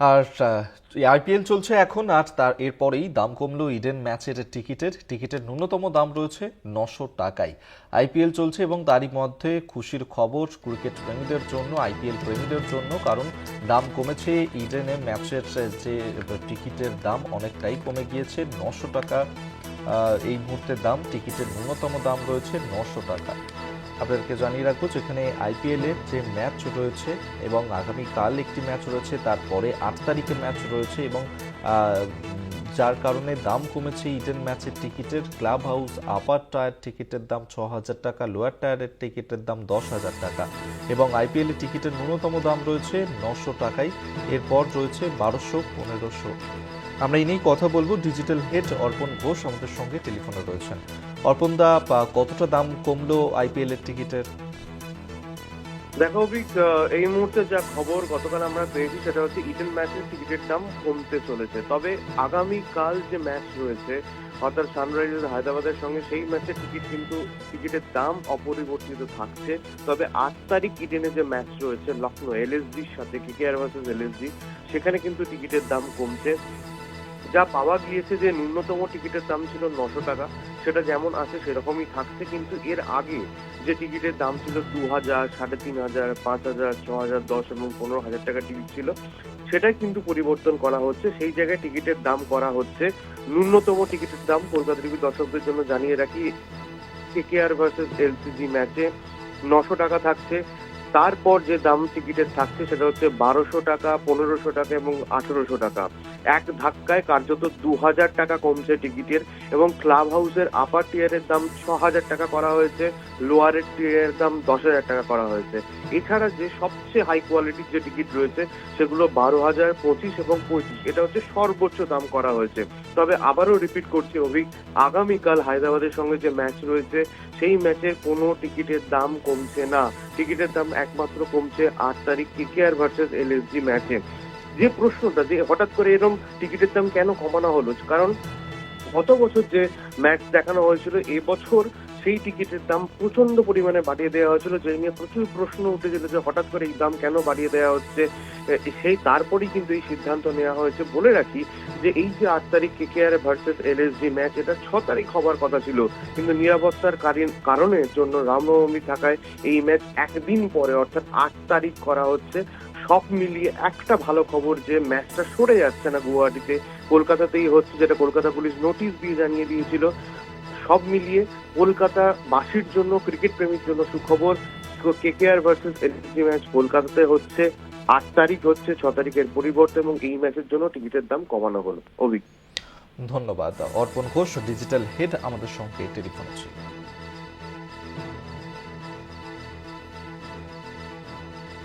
আর IPL চলছে এখন, আর তার এরপরেই দাম কমলো ইডেন ম্যাচের টিকিটের। টিকিটের ন্যূনতম দাম রয়েছে নশো টাকায়। আইপিএল চলছে এবং তারই মধ্যে খুশির খবর ক্রিকেট প্রেমীদের জন্য আইপিএল প্রেমীদের জন্য, কারণ দাম কমেছে ইডেনে ম্যাচের যে, টিকিটের দাম অনেকটাই কমে গিয়েছে নশো টাকা। এই মুহূর্তে দাম, টিকিটের ন্যূনতম দাম রয়েছে নশো টাকা। আপনাদেরকে জানিয়ে রাখব যেখানে আইপিএল এর যে ম্যাচ রয়েছে এবং আগামীকাল একটি ম্যাচ রয়েছে, তারপরে আট তারিখে ম্যাচ রয়েছে এবং যার কারণে দাম কমেছে ইডেন ম্যাচের টিকিটের। ক্লাব হাউস আপার টায়ার টিকিটের দাম ছ হাজার টাকা, লোয়ার টায়ারের টিকিটের দাম দশ হাজার টাকা এবং আইপিএল এর টিকিটের ন্যূনতম দাম রয়েছে নশো টাকায়। এরপর রয়েছে বারোশো পনেরোশো। আমরা এই নিয়েই কথা বলব। ডিজিটাল হেড অর্পণ ঘোষ আমাদের সঙ্গে টেলিফোনে রয়েছেন। অর্পণ দা কতটা দাম কমলো আইপিএল এর টিকিটের? দেখো অভিক এই মুহূর্তে যা খবর গতকাল আমরা পেয়েছি সেটা হচ্ছে ইডেন ম্যাচের টিকিটের দাম কমতে চলেছে। তবে আগামী কাল যে ম্যাচ রয়েছে, অর্থাৎ সানরাইজার্স হায়দ্রাবাদের সঙ্গে সেই ম্যাচের টিকিট কিন্তু, টিকিটের দাম অপরিবর্তিত থাকছে। তবে আট তারিখ ইডেনে যে ম্যাচ রয়েছে লখনৌ এলএসজির সাথে কেকেআর ভার্সেস এলএসজি সেখানে কিন্তু টিকিটের দাম কমছে। যা পাওয়া গিয়েছে যে ন্যূনতম টিকিটের দাম ছিল নশো টাকা, সেটা যেমন আছে সেরকমই থাকছে, কিন্তু এর আগে যে টিকিটের দাম ছিল দু হাজার, সাড়ে তিন হাজার, পাঁচ হাজার, ছ হাজার, দশ এবং পনেরো হাজার টাকা টিকিট ছিল, সেটাই কিন্তু পরিবর্তন করা হচ্ছে। সেই জায়গায় টিকিটের দাম করা হচ্ছে। ন্যূনতম টিকিটের দাম কলকাতা টিভি দর্শকদের জন্য জানিয়ে রাখি কেকেআর ভার্সেস এলসিজি ম্যাচে নশো টাকা থাকছে। তারপর যে দাম টিকিটের থাকছে, সেটা হচ্ছে বারোশো টাকা, পনেরোশো টাকা এবং আঠেরোশো টাকা। এক ধাক্কায় কার্যত দু হাজার টাকা কমছে টিকিটের এবং ক্লাব হাউসের আপার টিয়ারের দাম ছ হাজার টাকা করা হয়েছে, লোয়ারের টিয়ারের দাম দশ হাজার টাকা করা হয়েছে। এছাড়া যে সবচেয়ে হাই কোয়ালিটির যে টিকিট রয়েছে, সেগুলো বারো হাজার পঁচিশ এবং পঁয়ত্রিশ। এটা হচ্ছে সর্বোচ্চ দাম করা হয়েছে। তবে আবারও রিপিট করছি, অভিক, আগামীকাল হায়দ্রাবাদের সঙ্গে যে ম্যাচ রয়েছে, সেই ম্যাচের কোনো টিকিটের দাম কমছে না। টিকিটের দাম একমাত্র কমছে আট তারিখ কেকেআর ভার্সেস এলএসজি ম্যাচে যে প্রশ্নটা, যে হঠাৎ করে এরকম টিকিটের দাম কেন কমানো হলো? কারণ গত বছর যে ম্যাচ দেখানো হয়েছিল এবছর সেই টিকিটের দাম প্রচণ্ড পরিমাণে বাড়িয়ে দেওয়া হয়েছিল, যে নিয়ে প্রচুর প্রশ্ন উঠেছিল যে হঠাৎ করে এই দাম কেন বাড়িয়ে দেওয়া হচ্ছে। সেই তারপরেই কিন্তু এই সিদ্ধান্ত নেওয়া হয়েছে। বলে রাখি যে এই যে আট তারিখ কে কেকেআর ভার্সেস এলএসজি ম্যাচ, এটা ছ তারিখ হবার কথা ছিল। কিন্তু নিরাপত্তার কারণ- কারণের জন্য রামনবমী থাকায় এই ম্যাচ একদিন পরে, অর্থাৎ আট তারিখ করা হচ্ছে। সব মিলিয়ে একটা ভালো খবর যে ম্যাচটা সরে যাচ্ছে না গুয়াহাটিতে। কলকাতাতেই হচ্ছে যেটা কলকাতা পুলিশ নোটিশ দিয়ে জানিয়ে দিয়েছিল। সব মিলিয়ে কলকাতা বাসীর জন্য ক্রিকেট প্রেমীর জন্য সুখবর। কেকেআর ভার্সেস এলজি ম্যাচ কলকাতাতে হচ্ছে। আট তারিখ হচ্ছে, ছ তারিখের পরিবর্তে এবং এই ম্যাচের জন্য টিকিটের দাম কমানো হলো। অভিক। ধন্যবাদ, অর্পণ ঘোষ ডিজিটাল হেড আমাদের সঙ্গে টেলিফোনে ছিল